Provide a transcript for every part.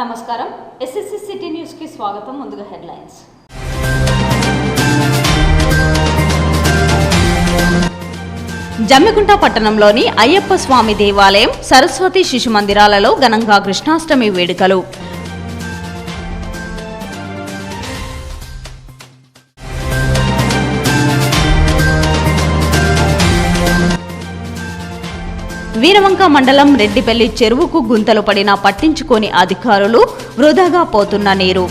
నమస్కారం. SSC city న్యూస్కి స్వాగతం. ముందుగా హెడ్లైన్స్. జమ్మికుంట పట్టణంలోని అయ్యప్ప స్వామి దేవాలయం సరస్వతి శిశు మందిరాలలో ఘనంగా కృష్ణాష్టమి వేడుకలు. వీరవంక మండలం రెడ్డిపల్లి చెరువుకు గుంతలు పడినా పట్టించుకోని అధికారులు వృధాగా పోతున్న నీరు.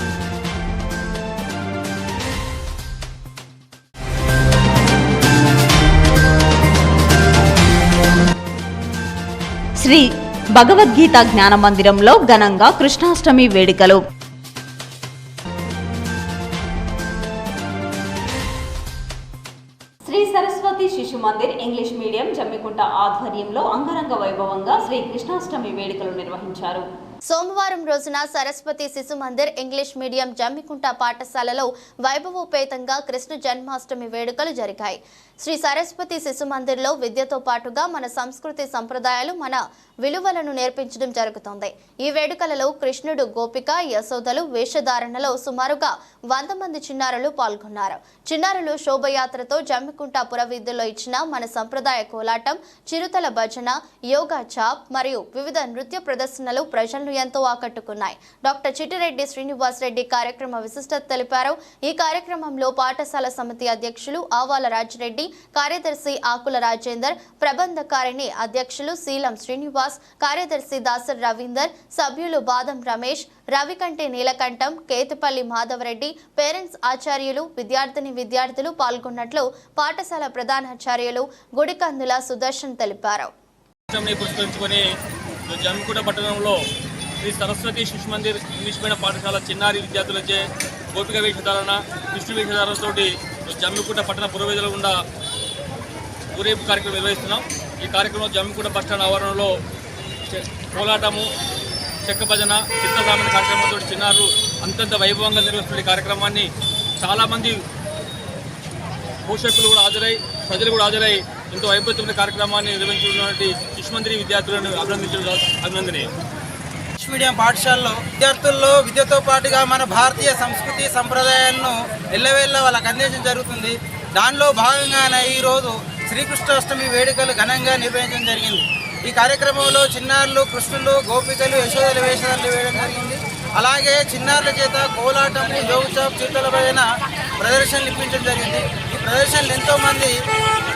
శ్రీ భగవద్గీత జ్ఞాన మందిరంలో ఘనంగా కృష్ణాష్టమి వేడుకలు. మీడియం ఆధ్వర్యంలో అంగరంగ వైభవంగా శ్రీ కృష్ణాష్టమి వేడుకలు నిర్వహించారు. సోమవారం రోజున సరస్వతి శిశు మందిర్ ఇంగ్లీష్ మీడియం జమ్మికుంట పాఠశాలలో వైభవోపేతంగా కృష్ణ జన్మాష్టమి వేడుకలు జరిగాయి. శ్రీ సరస్వతి శిశు మందిర్లో విద్యతో పాటుగా మన సంస్కృతి సంప్రదాయాలు మన విలువలను నేర్పించడం జరుగుతోంది. ఈ వేడుకలలో కృష్ణుడు గోపిక యశోదలు వేషధారణలో సుమారుగా వంద మంది చిన్నారులు పాల్గొన్నారు. చిన్నారులు శోభయాత్రతో జమ్మికుంట పురవీధుల్లో ఇచ్చిన మన సంప్రదాయ కోలాటం చిరుతల భజన యోగా చాప్ మరియు వివిధ నృత్య ప్రదర్శనలు ప్రజలను ఎంతో ఆకట్టుకున్నాయి. డాక్టర్ చిట్టిరెడ్డి శ్రీనివాస్ రెడ్డి కార్యక్రమ విశిష్టత తెలిపారు. ఈ కార్యక్రమంలో పాఠశాల సమితి అధ్యక్షులు ఆవాల రాజిరెడ్డి కార్యదర్శి ఆకుల రాజేందర్ ప్రబంధకారిణి అధ్యక్షులు శీలం శ్రీనివాస్ కార్యదర్శి దాసర్ రవీందర్ సభ్యులు బాదం రమేష్ రవికంటి నీలకంఠం కేతుపల్లి మాధవరెడ్డి పేరెంట్స్ ఆచార్యులు విద్యార్థిని విద్యార్థులు పాల్గొన్నట్లు పాఠశాల ప్రధానాచార్యులు గుడికందుల సుదర్శన్ తెలిపారు. పురస్కరించుకొని జమ్మికుంట పట్టణంలో శ్రీ సరస్వతి శిశు మందిర్ ఇంగ్లీష్ మీడియం పాఠశాల చిన్నారి విద్యార్థులచే గోపిక వేషధారణ విష్ణు వేషధారణతోటి జమ్మికుంట పట్టణ పురవేదుల గుండా ఊరేపు కార్యక్రమం నిర్వహిస్తున్నాం. ఈ కార్యక్రమంలో జమ్మికుంట బస్టాండ్ ఆవరణలో కోలాటము చెక్క భజన చిత్రసామన కార్యక్రమంతో చిన్నారు అంతంత వైభవంగా నిర్వహిస్తున్న కార్యక్రమాన్ని చాలామంది పోషకులు కూడా హాజరై ప్రజలు కూడా హాజరై ఎంతో వైభవమైన కార్యక్రమాన్ని నిర్వహించుకున్నటువంటి శిశుమందిరి విద్యార్థులను అభినందించడం అభినందనీయం. ఇంగ్లీష్ మీడియం పాఠశాలలో విద్యార్థుల్లో విద్యతో పాటుగా మన భారతీయ సంస్కృతి సంప్రదాయాలను ఎల్లవేళ్ళ వాళ్ళకి అందించడం జరుగుతుంది. దానిలో భాగంగానే ఈరోజు శ్రీకృష్ణాష్టమి వేడుకలు ఘనంగా నిర్వహించడం జరిగింది. ఈ కార్యక్రమంలో చిన్నారులు కృష్ణులు గోపికలు యశోదల వేషాలు వేయడం జరిగింది. అలాగే చిన్నారుల చేత కోలాటం జోగుచాప్ చిరుతల పైన ప్రదర్శనలు ఇప్పించడం జరిగింది. ఈ ప్రదర్శనలు ఎంతోమంది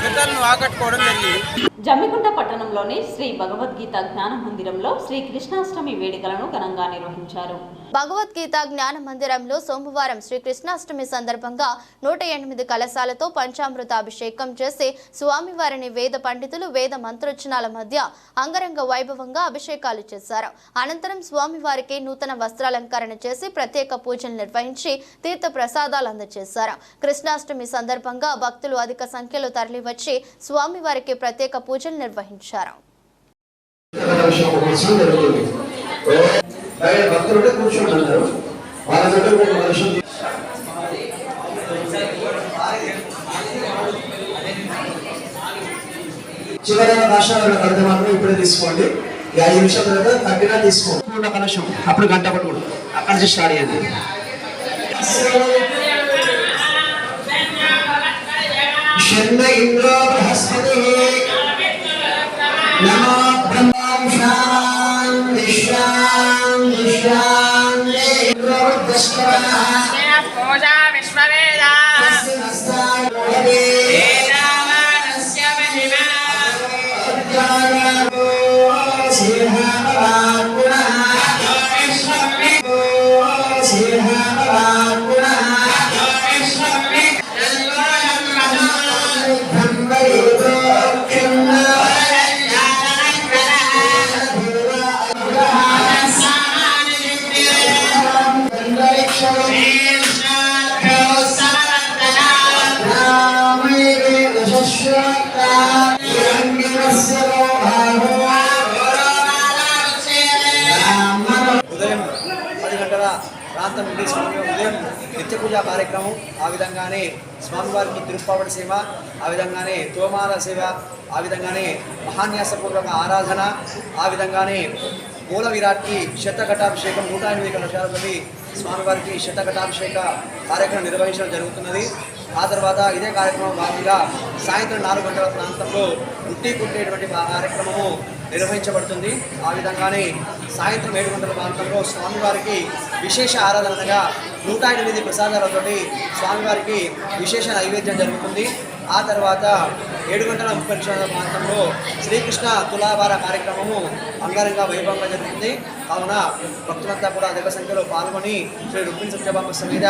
పిల్లలను ఆకట్టుకోవడం జరిగింది. జమ్మికుంట పట్టణంలోని శ్రీ భగవద్గీత జ్ఞాన మందిరంలో శ్రీ కృష్ణాష్టమి వేడుకలను ఘనంగా నిర్వహించారు. భగవద్గీత జ్ఞాన మందిరంలో సోమవారం శ్రీకృష్ణాష్టమి సందర్భంగా నూట ఎనిమిది కలశాలతో పంచామృత అభిషేకం చేసి స్వామివారిని వేద పండితులు వేద మంత్రోచ్చనాల మధ్య అంగరంగ వైభవంగా అభిషేకాలు చేశారు. అనంతరం స్వామివారికి నూతన వస్త్రాలంకరణ చేసి ప్రత్యేక పూజలు నిర్వహించి తీర్థ ప్రసాదాలు అందజేశారు. కృష్ణాష్టమి సందర్భంగా భక్తులు అధిక సంఖ్యలో తరలివచ్చి స్వామివారికి ప్రత్యేక పూజలు నిర్వహించారు. విషయం ఒక విషయం జరుగుతుంది బయట భక్తులు కూర్చొని అన్నారు వాళ్ళ దగ్గర ఒక మనిషి చివరి రాష్ట్రాల కడితే మాత్రం ఇప్పుడే తీసుకోండి. ఐదు నిమిషాల తర్వాత తగ్గినా తీసుకోండి. ఉన్న కలశం అప్పుడు గంట పట్టుకోండి అక్కడ నుంచి స్టార్ట్ చేయండి. శన్న ఇంద్ర బృహస్పతి. నమో విశ్వాం విశ్వాం నుండి స్వామి ఉదయం నిత్య పూజా కార్యక్రమం ఆ విధంగానే స్వామివారికి తిరుప్పావడి సేవ ఆ విధంగానే తోమాల సేవ ఆ విధంగానే మహాన్యాసపూర్వక ఆరాధన ఆ విధంగానే మూల విరాట్కి శతఘటాభిషేకం నూట ఎనిమిది కలశాలతోటి స్వామివారికి శతఘటాభిషేక కార్యక్రమం నిర్వహించడం జరుగుతున్నది. ఆ తర్వాత ఇదే కార్యక్రమం భాగంగా సాయంత్రం నాలుగు గంటల ప్రాంతంలో ఉట్టి కుట్టేటువంటి కార్యక్రమము నిర్వహించబడుతుంది. ఆ విధంగానే సాయంత్రం ఏడు గంటల ప్రాంతంలో స్వామివారికి విశేష ఆరాధనగా నూట ఎనిమిది ప్రసాదాలతోటి స్వామివారికి విశేష నైవేద్యం జరుగుతుంది. ఆ తర్వాత ఏడు గంటల ముప్పై నిమిషాల ప్రాంతంలో శ్రీకృష్ణ తులాభార కార్యక్రమము అంగరంగ వైభవంగా జరుగుతుంది కావున భక్తులంతా కూడా అధిక సంఖ్యలో పాల్గొని శ్రీ రుక్మిణి సత్యభామ సమేత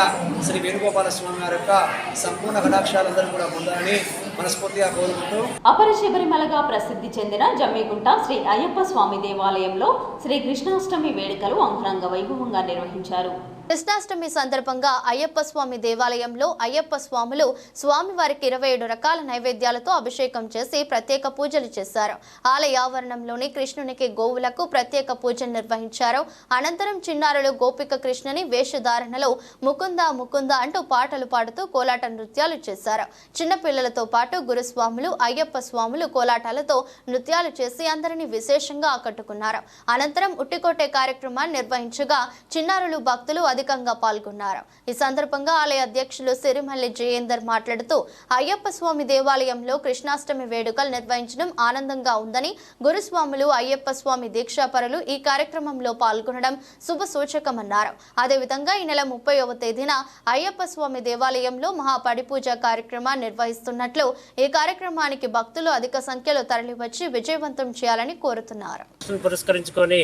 శ్రీ వేణుగోపాల స్వామి వారి యొక్క సంపూర్ణ కటాక్షాలందరూ కూడా పొందాలని మనస్ఫూర్తిగా కోరుకుంటూ అపర శబరిమలగా ప్రసిద్ధి చెందిన జమ్మిగుంట శ్రీ అయ్యప్ప స్వామి దేవాలయంలో శ్రీ కృష్ణాష్టమి వేడుకలు అంగరంగ వైభవంగా నిర్వహించారు. కృష్ణాష్టమి సందర్భంగా అయ్యప్ప స్వామి దేవాలయంలో అయ్యప్ప స్వాములు స్వామివారికి ఇరవై ఏడు రకాల నైవేద్యాలతో అభిషేకం చేసి ప్రత్యేక పూజలు చేశారు. ఆలయ ఆవరణంలోని కృష్ణునికి గోవులకు ప్రత్యేక పూజలు నిర్వహించారు. అనంతరం చిన్నారులు గోపిక కృష్ణుని వేషధారణలో ముకుంద ముకుంద అంటూ పాటలు పాడుతూ కోలాట నృత్యాలు చేశారు. చిన్నపిల్లలతో పాటు గురుస్వాములు అయ్యప్ప స్వాములు కోలాటాలతో నృత్యాలు చేసి అందరినీ విశేషంగా ఆకట్టుకున్నారు. అనంతరం ఉట్టికొట్టే కార్యక్రమాన్ని నిర్వహించగా చిన్నారులు భక్తులు అధికంగా పాల్గొన్నారు. ఈ సందర్భంగా ఆలయ అధ్యక్షులు సిరిమల్లి జయేందర్ మాట్లాడుతూ అయ్యప్ప స్వామి దేవాలయంలో కృష్ణాష్టమి వేడుకలు నిర్వహించడం ఆనందంగా ఉందని గురుస్వాములు అయ్యప్ప స్వామి దీక్షాపరులు ఈ కార్యక్రమంలో పాల్గొనడం శుభ సూచకమన్నారు అదేవిధంగా ఈ నెల ముప్పైవ తేదీన అయ్యప్ప స్వామి దేవాలయంలో మహాపడి పూజ కార్యక్రమాన్ని నిర్వహిస్తున్నట్లు ఈ కార్యక్రమానికి భక్తులు అధిక సంఖ్యలో తరలివచ్చి విజయవంతం చేయాలని కోరుతున్నారు. పురస్కరించుకొని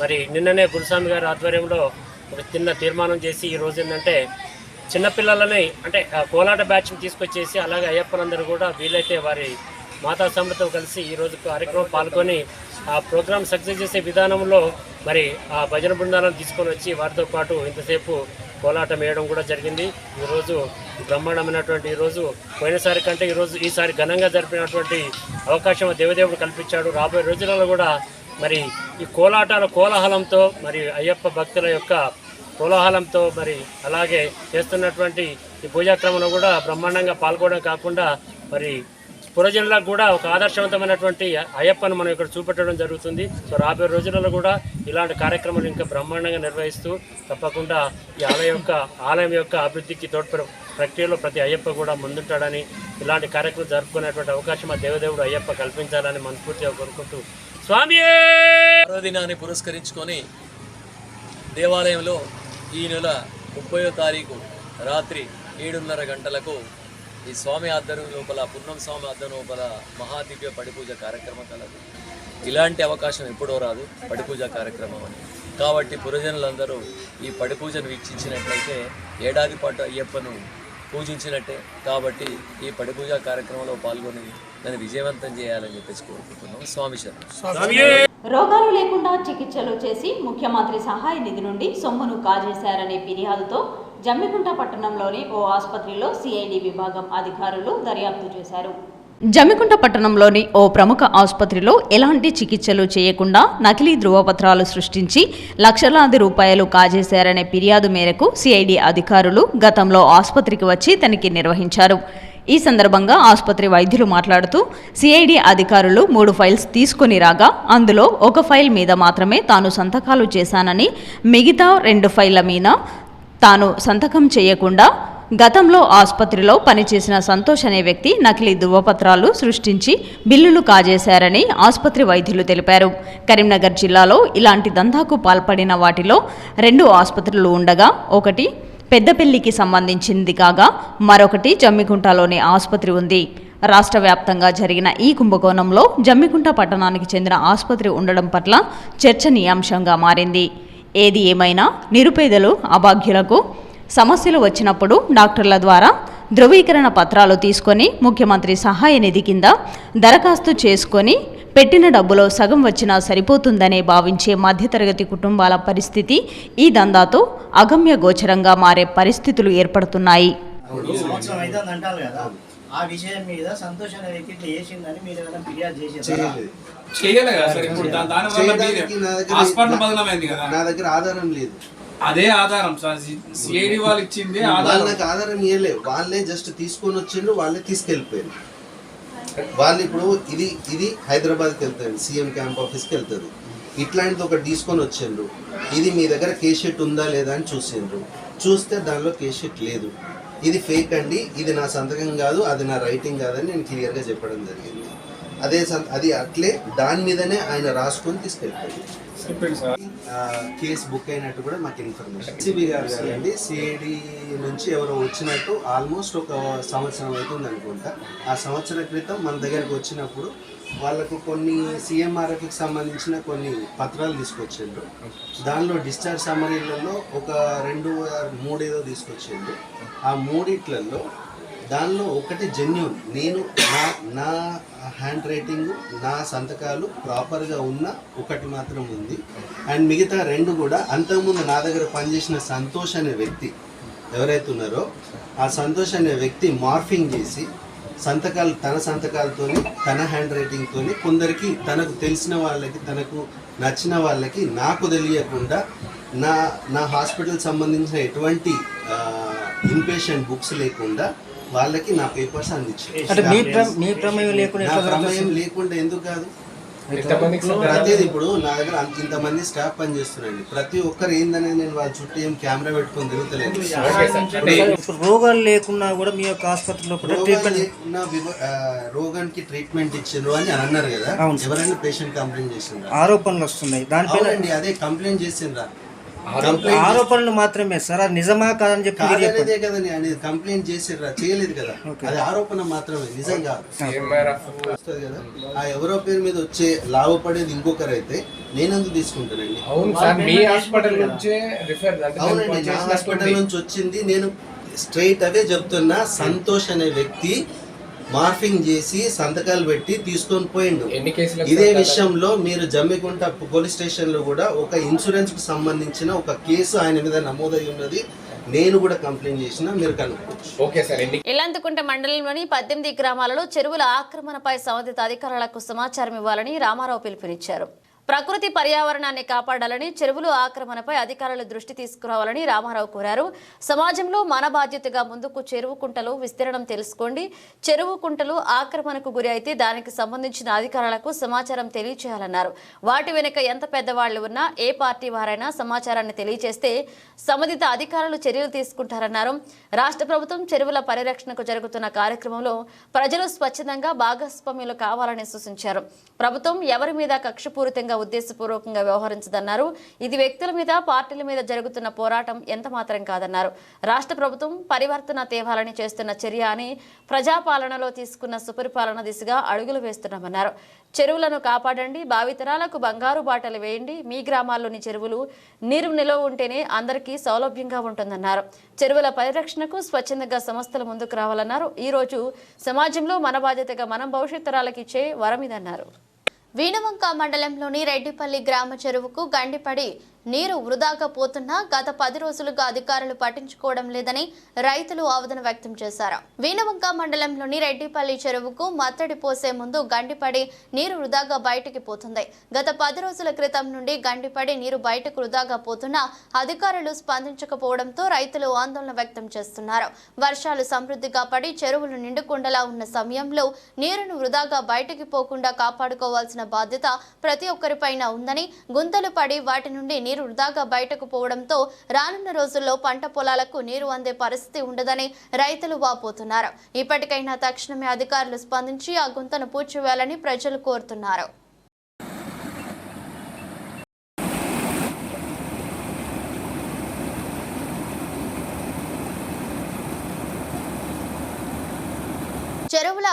మరి నిన్ననే గురుస్వామి గారి ఆధ్వర్యంలో ఒక చిన్న తీర్మానం చేసి ఈ రోజు ఏంటంటే చిన్నపిల్లలని అంటే కోలాట బ్యాచ్ని తీసుకొచ్చేసి అలాగే అయ్యప్పనందరూ కూడా వీలైతే వారి మాతా సమృతం కలిసి ఈ కార్యక్రమం పాల్గొని ఆ ప్రోగ్రామ్ సక్సెస్ చేసే విధానంలో మరి ఆ భజన బృందాలను తీసుకొని వచ్చి వారితో పాటు ఇంతసేపు కోలాటం వేయడం కూడా జరిగింది. ఈరోజు బ్రహ్మాండమైనటువంటి ఈరోజు పోయినసారి కంటే ఈరోజు ఈసారి ఘనంగా జరిపినటువంటి అవకాశం దేవదేవుడు కల్పించాడు. రాబోయే రోజులలో కూడా మరి ఈ కోలాటాల కోలాహలంతో మరి అయ్యప్ప భక్తుల యొక్క కోలాహలంతో మరి అలాగే చేస్తున్నటువంటి ఈ పూజాక్రమంలో కూడా బ్రహ్మాండంగా పాల్గొనడం కాకుండా మరి పురజనులకు కూడా ఒక ఆదర్శవంతమైనటువంటి అయ్యప్పను మనం ఇక్కడ చూపెట్టడం జరుగుతుంది. సో రాబోయే రోజులలో కూడా ఇలాంటి కార్యక్రమాలు ఇంకా బ్రహ్మాండంగా నిర్వహిస్తూ తప్పకుండా ఈ ఆలయం యొక్క ఆలయం యొక్క అభివృద్ధికి తోడ్పడ ప్రక్రియలో ప్రతి అయ్యప్ప కూడా ముందుంటాడని ఇలాంటి కార్యక్రమం జరుపుకునేటువంటి అవకాశం ఆ దేవదేవుడు అయ్యప్ప కల్పించాలని మనస్ఫూర్తిగా కోరుకుంటూ స్వామి పర్వదినాన్ని పురస్కరించుకొని దేవాలయంలో ఈ నెల ముప్పయో తారీఖు రాత్రి ఏడున్నర గంటలకు ఈ స్వామి ఆధ్వర్యం లోపల పున్నం స్వామి ఆధ్వర్యం లోపల మహాదివ్య పడిపూజ కార్యక్రమం కలదు. ఇలాంటి అవకాశం ఎప్పుడో రాదు పడిపూజ కార్యక్రమం అని. కాబట్టి పురజనులందరూ ఈ పడిపూజను వీక్షించినట్లయితే ఏడాది పాటు అయ్యప్పను పూజించినట్టే. కాబట్టి ఈ పడిపూజ కార్యక్రమంలో పాల్గొని దాన్ని విజయవంతం చేయాలని చెప్పేసి కోరుకుంటున్నాం స్వామి శరణం. రోగాలు లేకుండా చికిత్సలు చేసి ముఖ్యమంత్రి సహాయ నిధి నుండి సొమ్మును కాజేశారనే ఫిర్యాదుతో జమ్మికుంట పట్టణంలోని ఓ ఆసుపత్రిలో సిఐడి విభాగం అధికారులు దర్యాప్తు చేశారు. జమ్మికుంట పట్టణంలోని ఓ ప్రముఖ ఆసుపత్రిలో ఎలాంటి చికిత్సలు చేయకుండా నకిలీ ధృవపత్రాలు సృష్టించి లక్షలాది రూపాయలు కాజేశారనే ఫిర్యాదు మేరకు సిఐడి అధికారులు గతంలో ఆసుపత్రికి వచ్చి తనిఖీ నిర్వహించారు. ఈ సందర్భంగా ఆసుపత్రి వైద్యులు మాట్లాడుతూ సిఐడి అధికారులు మూడు ఫైల్స్ తీసుకొని రాగా అందులో ఒక ఫైల్ మీద మాత్రమే తాను సంతకాలు చేశానని మిగతా రెండు ఫైళ్ళ మీద తాను సంతకం చేయకుండా గతంలో ఆసుపత్రిలో పనిచేసిన సంతోష్ అనే వ్యక్తి నకిలీ ధృవపత్రాలు సృష్టించి బిల్లులు కాజేశారని ఆసుపత్రి వైద్యులు తెలిపారు. కరీంనగర్ జిల్లాలో ఇలాంటి దందాకు పాల్పడిన వాటిలో రెండు ఆసుపత్రులు ఉండగా ఒకటి పెద్దపెల్లికి సంబంధించింది కాగా మరొకటి జమ్మికుంటలోని ఆసుపత్రి ఉంది. రాష్ట్ర వ్యాప్తంగా జరిగిన ఈ కుంభకోణంలో జమ్మికుంట పట్టణానికి చెందిన ఆసుపత్రి ఉండడం పట్ల చర్చనీయాంశంగా మారింది. ఏది ఏమైనా నిరుపేదలు అభాగ్యులకు సమస్యలు వచ్చినప్పుడు డాక్టర్ల ద్వారా ధృవీకరణ పత్రాలు తీసుకొని ముఖ్యమంత్రి సహాయ నిధి కింద దరఖాస్తు చేసుకొని పెట్టిన డబ్బులో సగం వచ్చినా సరిపోతుందనే భావించే మధ్యతరగతి కుటుంబాల పరిస్థితి ఈ దందాతో అగమ్య గోచరంగా మారే పరిస్థితులు ఏర్పడుతున్నాయి. సంవత్సరం అయితే అంటారు కదా. ఆ విషయం మీద సంతోష్ అనే వ్యక్తి ఇట్లా చేసిందని మీరు ఏమైనా ఫిర్యాదు చేసేదా చేయలే కదా సార్ ఇప్పుడు దా- దాని వల్ల మీరే చేయడానికి నా దగ్గర హాస్పిటల్ బదలమైంది కదా. నా దగ్గర ఆధారం లేదు. అదే ఆధారం సార్. సిఐడి వాళ్ళు ఇచ్చింది వాళ్ళు ఆధారం. నాకు ఆధారం ఇవ్వలే వాళ్ళే జస్ట్ తీసుకొని వచ్చిండ్రు వాళ్ళే తీసుకెళ్ళిపోయారు వాళ్ళు ఇప్పుడు ఇది ఇది హైదరాబాద్కి వెళ్తాడు సీఎం క్యాంప్ ఆఫీస్కి వెళ్తుంది ఇట్లాంటిది ఒకటి తీసుకొని వచ్చిండ్రు. ఇది మీ దగ్గర కేషెట్ ఉందా లేదా అని చూసిండ్రు. చూస్తే దానిలో కేషెట్ లేదు. ఇది ఫేక్ అండి ఇది నా సంతకం కాదు అది నా రైటింగ్ కాదని నేను క్లియర్గా చెప్పడం జరిగింది. అదే అది అట్లే దాని మీదనే ఆయన రాసుకొని తీసుకెళ్ళిపోయింది కేసు బుక్ అయినట్టు కూడా మాకు ఇన్ఫర్మేషన్. సిబి గారు అండి సిఐడి నుంచి ఎవరో వచ్చినట్టు ఆల్మోస్ట్ ఒక సంవత్సరం అవుతుంది అనుకుంటా. ఆ సంవత్సరం క్రితం మన దగ్గరకు వచ్చినప్పుడు వాళ్ళకు కొన్ని సిఎంఆర్ఎఫ్కి సంబంధించిన కొన్ని పత్రాలు తీసుకొచ్చిండ్రు. దానిలో డిశ్చార్జ్ సమ్మరీలలో ఒక రెండు మూడేదో తీసుకొచ్చిండ్రు. ఆ మూడిట్లలో దానిలో ఒకటి జెన్యున్ నేను నా నా హ్యాండ్ రైటింగ్ నా సంతకాలు ప్రాపర్గా ఉన్న ఒకటి మాత్రం ఉంది. అండ్ మిగతా రెండు కూడా అంతకుముందు నా దగ్గర పనిచేసిన సంతోష్ అనే వ్యక్తి ఎవరైతే ఉన్నారో ఆ సంతోష్ అనే వ్యక్తి మార్ఫింగ్ చేసి సంతకాలు తన సంతకాలతోని తన హ్యాండ్ రైటింగ్తోని కొందరికి తనకు తెలిసిన వాళ్ళకి తనకు నచ్చిన వాళ్ళకి నాకు తెలియకుండా నా నా హాస్పిటల్ సంబంధించిన ఎటువంటి ఇన్పేషెంట్ బుక్స్ లేకుండా వాళ్ళకి నా పేపర్స్ అందించారు. అంటే మీ ప్ర- మీ ప్రమేయం లేకుండా ఎందుకు కాదు? ప్రతిది ఇప్పుడు నా దగ్గర అంత ఇంతమంది స్టాఫ్ పని చేస్తున్నారండి. ప్రతి ఒక్కరు ఏందనేది నేను వాళ్ళ చుట్టూ ఏం కెమెరా పెట్టుకొని తిరుగుతలేదు. ఇప్పుడు రోగాలు లేకున్నా కూడా మీ యొక్క ఆసుపత్రిలో రోగానికి ట్రీట్మెంట్ ఇచ్చిండ్రు అని అని అన్నారు కదా. ఎవరైనా పేషెంట్ కంప్లైంట్ చేసిండ్రా? ఆరోపణలు వస్తున్నాయి. దానిపైన అదే కంప్లైంట్ చేసిండ్రా. ఆరోపణలు మాత్రమే సార్ అది నిజమా కాదని చెప్పి కాదనేదే కదండి అనేది కంప్లైంట్ చేసిర్రా చేయలేదు కదా. అది ఆరోపణ మాత్రమే నిజం కాదు. వస్తది కదా. ఆ ఎవరో పేరు మీద వచ్చే లాభపడేది ఇంకొకరు అయితే నేనెందుకు తీసుకుంటానండి? అవును సార్ మీ హాస్పిటల్ నుంచే రిఫర్ అంటే అవునండి నేను నా హాస్పిటల్. నుంచి వచ్చింది నేను స్ట్రైట్ అవే చెప్తున్నా సంతోష్ అనే వ్యక్తి మార్ఫింగ్ చేసి సంతకాలు పెట్టి తీసుకొని పోయిండు. ఇదే? విషయంలో మీరు జమ్మికుంట పోలీస్ స్టేషన్లో కూడా ఒక ఇన్సూరెన్స్కు సంబంధించిన ఒక కేసు ఆయన మీద నమోదై ఉన్నది. నేను కూడా కంప్లైంట్ చేసిన మీరు కనుక్కోవచ్చు. ఓకే సార్ ఎన్ని ఇల్లంతకుంట మండలంలోని పద్దెనిమిది గ్రామాలలో చెరువుల ఆక్రమణపై సంబంధిత అధికారులకు సమాచారం ఇవ్వాలని రామారావు పిలుపునిచ్చారు. ప్రకృతి పర్యావరణాన్ని కాపాడాలని చెరువులు ఆక్రమణపై అధికారులు దృష్టి తీసుకురావాలని రామారావు కోరారు. సమాజంలో మన బాధ్యతగా ముందుకు చెరువు కుంటలు విస్తీర్ణం తెలుసుకోండి. చెరువు కుంటలు ఆక్రమణకు గురి అయితే దానికి సంబంధించిన అధికారులకు సమాచారం తెలియచేయాలన్నారు. వాటి వెనుక ఎంత పెద్దవాళ్ళు ఉన్నా ఏ పార్టీ వారైనా సమాచారాన్ని తెలియజేస్తే సంబంధిత అధికారులు చర్యలు తీసుకుంటారన్నారు. రాష్ట్ర ప్రభుత్వం చెరువుల పరిరక్షణకు జరుగుతున్న కార్యక్రమంలో ప్రజలు స్వచ్ఛందంగా భాగస్వామ్యులు కావాలని సూచించారు. ప్రభుత్వం ఎవరి మీద కక్షపూరితంగా ఉద్దేశపూర్వకంగా వ్యవహరించదన్నారు. ఇది వ్యక్తుల మీద పార్టీల మీద జరుగుతున్న పోరాటం ఎంత మాత్రం కాదన్నారు. రాష్ట్ర ప్రభుత్వం పరివర్తన తేవాలని చేస్తున్న చర్య అని ప్రజాపాలనలో తీసుకున్న సుపరిపాలన దిశగా అడుగులు వేస్తున్నామన్నారు. చెరువులను కాపాడండి భావితరాలకు బంగారు బాటలు వేయండి మీ గ్రామాల్లోని చెరువులు నీరు నిలవ ఉంటేనే అందరికీ సౌలభ్యంగా ఉంటుందన్నారు. చెరువుల పరిరక్షణకు స్వచ్ఛందంగా సంస్థలు ముందుకు రావాలన్నారు. ఈ రోజు సమాజంలో మన బాధ్యతగా మనం భవిష్యత్ తరాలకు ఇచ్చే వరమిదన్నారు వీణవంక మండలంలోని రెడ్డిపల్లి గ్రామ చెరువుకు గండిపడి నీరు వృధాగా పోతున్నా గత పది రోజులుగా అధికారులు పట్టించుకోవడం లేదని రైతులు ఆవేదన వ్యక్తం చేశారు. వీణవంక మండలంలోని రెడ్డిపల్లి చెరువుకు మత్తడి పోసే ముందు గండిపడి నీరు వృధాగా బయటికి పోతుంది. గత పది రోజుల క్రితం నుండి గండిపడి నీరు బయటకు వృధాగా పోతున్నా అధికారులు స్పందించకపోవడంతో రైతులు ఆందోళన వ్యక్తం చేస్తున్నారు. వర్షాలు సమృద్ధిగా పడి చెరువులు నిండుకుండలా ఉన్న సమయంలో నీరును వృధాగా బయటికి పోకుండా కాపాడుకోవాల్సిన బాధ్యత ప్రతి ఒక్కరిపైన ఉందని గుంతలు పడి వాటి నుండి నీరు వృధాగా బయటకు పోవడంతో రానున్న రోజుల్లో పంట పొలాలకు నీరు అందే పరిస్థితి ఉండదని రైతులు వాపోతున్నారు. ఇప్పటికైనా తక్షణమే అధికారులు స్పందించి ఆ గుంతను పూడ్చివేయాలని ప్రజలు కోరుతున్నారు.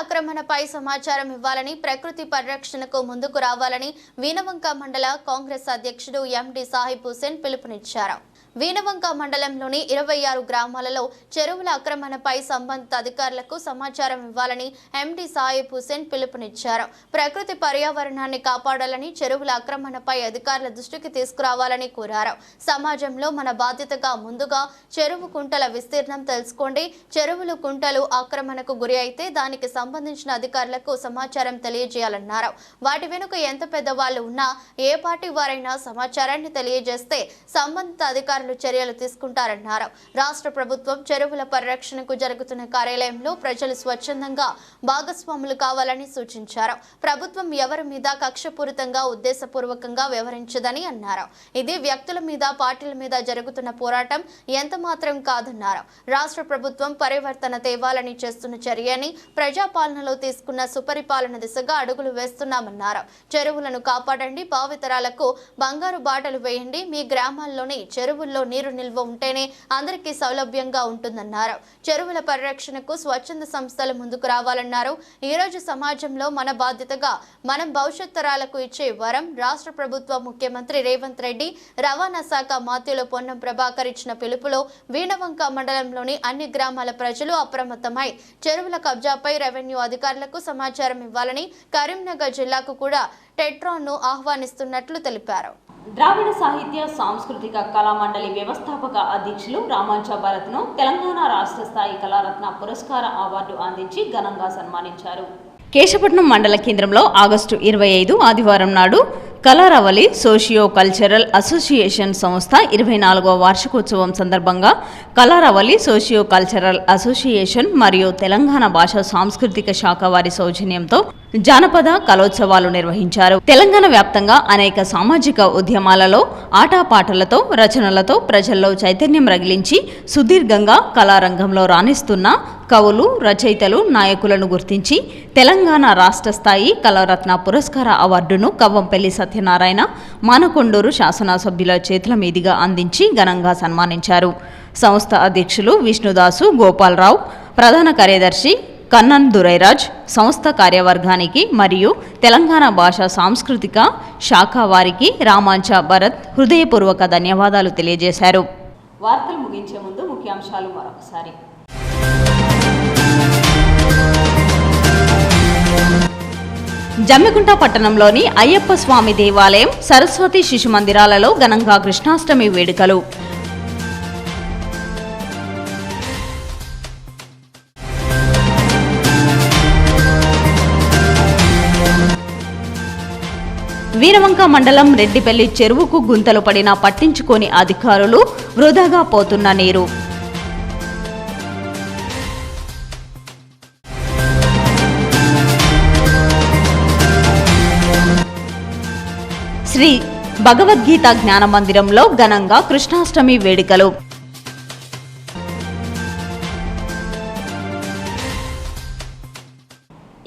ఆక్రమణపై సమాచారం ఇవ్వాలని ప్రకృతి పరిరక్షణకు ముందుకు రావాలని వీనవంక మండల కాంగ్రెస్ అధ్యక్షుడు ఎండి సాహిబ్ హుసేన్ పిలుపునిచ్చారు. వీణవంక మండలంలోని ఇరవై ఆరు గ్రామాలలో చెరువుల ఆక్రమణపై సంబంధిత అధికారులకు సమాచారం ఇవ్వాలని ఎండి సాయిబ్ హుసేన్ పిలుపునిచ్చారు. ప్రకృతి పర్యావరణాన్ని కాపాడాలని చెరువుల ఆక్రమణపై అధికారుల దృష్టికి తీసుకురావాలని కోరారు. సమాజంలో మన బాధ్యతగా ముందుగా చెరువు కుంటల విస్తీర్ణం తెలుసుకోండి. చెరువులు కుంటలు ఆక్రమణకు గురి అయితే దానికి సంబంధించిన అధికారులకు సమాచారం తెలియజేయాలన్నారు. వాటి వెనుక ఎంత పెద్ద వాళ్ళు ఉన్నా ఏ పార్టీ వారైనా సమాచారాన్ని తెలియజేస్తే సంబంధిత అధికారులు అధికారులు చర్యలు తీసుకుంటారన్నారు రాష్ట్ర ప్రభుత్వం చెరువుల పరిరక్షణకు జరుగుతున్న కార్యాలయంలో ప్రజలు స్వచ్ఛందంగా భాగస్వాములు కావాలని సూచించారు. ప్రభుత్వం ఎవరి మీద కక్షపూరితంగా ఉద్దేశపూర్వకంగా వ్యవహరించదని అన్నారు. ఇది వ్యక్తుల మీద పార్టీల మీద జరుగుతున్న పోరాటం ఎంత మాత్రం కాదన్నారు. రాష్ట్ర ప్రభుత్వం పరివర్తన తేవాలని చేస్తున్న చర్యని ప్రజాపాలనలో తీసుకున్న సుపరిపాలన దిశగా అడుగులు వేస్తున్నామన్నారు. చెరువులను కాపాడండి భావితరాలకు బంగారు బాటలు వేయండి మీ గ్రామాల్లోని చెరువుల్లో నీరు నిల్వ ఉంటేనే అందరికీ సౌలభ్యంగా ఉంటుందన్నారు. చెరువుల పరిరక్షణకు స్వచ్ఛంద సంస్థలు ముందుకు రావాలన్నారు. ఈ రోజు సమాజంలో మన బాధ్యతగా మనం భవిష్యత్ తరాలకు ఇచ్చే వరం రాష్ట్ర ప్రభుత్వ ముఖ్యమంత్రి రేవంత్ రెడ్డి రవాణా శాఖ మాత్యులు పొన్నం ప్రభాకర్ ఇచ్చిన పిలుపులో వీణవంక మండలంలోని అన్ని గ్రామాల ప్రజలు అప్రమత్తమై చెరువుల కబ్జాపై రెవెన్యూ అధికారులకు సమాచారం ఇవ్వాలని కరీంనగర్ జిల్లాకు కూడా టెట్రాన్ను ఆహ్వానిస్తున్నట్లు తెలిపారు. ద్రావిడ సాహిత్య సాంస్కృతిక కళా మండలి వ్యవస్థాపక అధ్యక్షులు రామాంచ భరత్ను తెలంగాణ రాష్ట్ర స్థాయి కళారత్న పురస్కార అవార్డు అందించి ఘనంగా సన్మానించారు. కేశపట్నం మండల కేంద్రంలో ఆగస్టు ఇరవై ఐదు ఆదివారం నాడు కళారవలి సోషియో కల్చరల్ అసోసియేషన్ సంస్థ ఇరవై నాలుగవ వార్షికోత్సవం సందర్భంగా కళారవలి సోషియో కల్చరల్ అసోసియేషన్ మరియు తెలంగాణ భాష సాంస్కృతిక శాఖ వారి సౌజన్యంతో జానపద కలోత్సవాలు నిర్వహించారు. తెలంగాణ వ్యాప్తంగా అనేక సామాజిక ఉద్యమాలలో ఆటపాటలతో రచనలతో ప్రజల్లో చైతన్యం రగిలించి సుదీర్ఘంగా కళారంగంలో రాణిస్తున్న కవులు రచయితలు నాయకులను గుర్తించి తెలంగాణ రాష్ట్ర స్థాయి కళారత్న పురస్కార అవార్డును కవ్వంపల్లి సత్యనారాయణ మానకొండూరు శాసనసభ్యుల చేతుల మీదుగా అందించి ఘనంగా సన్మానించారు. సంస్థ అధ్యక్షులు విష్ణుదాసు గోపాలరావు ప్రధాన కార్యదర్శి కన్నన్ దురైరాజ్ సంస్థ కార్యవర్గానికి మరియు తెలంగాణ భాష సాంస్కృతిక శాఖ వారికి రామాంచ భరత్ హృదయపూర్వక ధన్యవాదాలు తెలియజేశారు. వార్తలు ముగించే ముందు ముఖ్యాంశాలు మరొకసారి. జమ్మికుంట పట్టణంలోని అయ్యప్ప స్వామి దేవాలయం సరస్వతి శిశు మందిరాలలో ఘనంగా కృష్ణాష్టమి వేడుకలు. వీరవంక మండలం రెడ్డిపల్లి చెరువుకు గుంతలు పడినా పట్టించుకోని అధికారులు వృధాగా పోతున్న నీరు. శ్రీ భగవద్గీత జ్ఞాన మందిరంలో ఘనంగా కృష్ణాష్టమి వేడుకలు.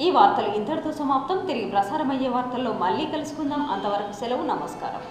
ఈ వార్తలు ఇంతటితో సమాప్తం. తిరిగి ప్రసారమయ్యే వార్తల్లో మళ్ళీ కలుసుకుందాం. అంతవరకు సెలవు నమస్కారం.